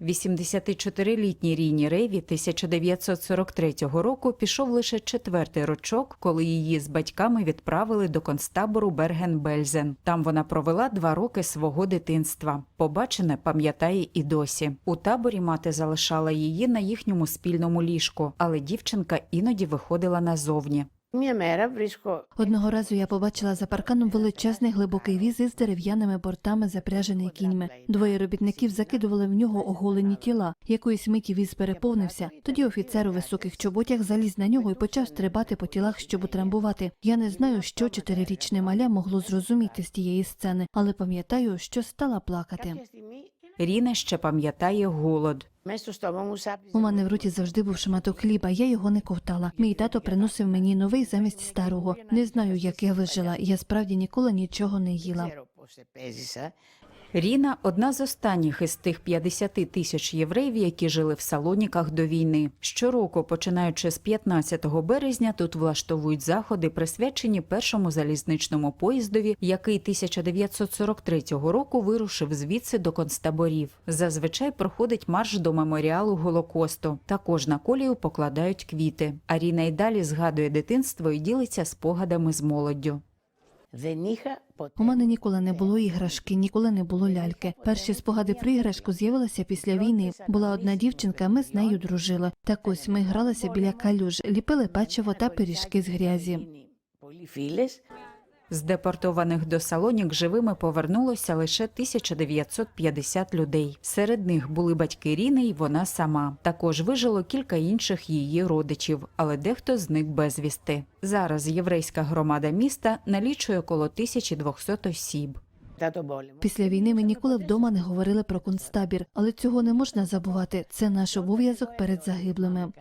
84-літній Ріні Рейві 1943 року пішов лише четвертий рочок, коли її з батьками відправили до концтабору Берген-Бельзен. Там вона провела два роки свого дитинства. Побачене пам'ятає і досі. У таборі мати залишала її на їхньому спільному ліжку, але дівчинка іноді виходила назовні. Одного разу я побачила за парканом величезний глибокий віз із дерев'яними бортами, запряжений кіньми. Двоє робітників закидували в нього оголені тіла. Якоїсь миті віз переповнився. Тоді офіцер у високих чоботях заліз на нього і почав стрибати по тілах, щоб утрамбувати. Я не знаю, що чотирирічне маля могло зрозуміти з тієї сцени, але пам'ятаю, що стала плакати. Ріна ще пам'ятає голод. У мене в роті завжди був шматок хліба. Я його не ковтала. Мій тато приносив мені новий замість старого. Не знаю, як я вижила. Я справді ніколи нічого не їла. Ріна одна з останніх із тих 50 тисяч євреїв, які жили в салоніках до війни. Щороку, починаючи з 15 березня, тут влаштовують заходи, присвячені першому залізничному поїздові, який 1943 року вирушив звідси до концтаборів. Зазвичай проходить марш до меморіалу Голокосту. Також на колію покладають квіти. А Ріна й далі згадує дитинство і ділиться спогадами з молоддю. У мене ніколи не було іграшки, ніколи не було ляльки. Перші спогади про іграшку з'явилися після війни. Була одна дівчинка, ми з нею дружили. Так ось ми гралися біля калюж, ліпили печиво та пиріжки з грязі. З депортованих до Салонік живими повернулося лише 1950 людей. Серед них були батьки Ріни і вона сама. Також вижило кілька інших її родичів, але дехто зник безвісти. Зараз єврейська громада міста налічує коло 1200 осіб. Після війни ми ніколи вдома не говорили про концтабір, але цього не можна забувати. Це наш обов'язок перед загиблими.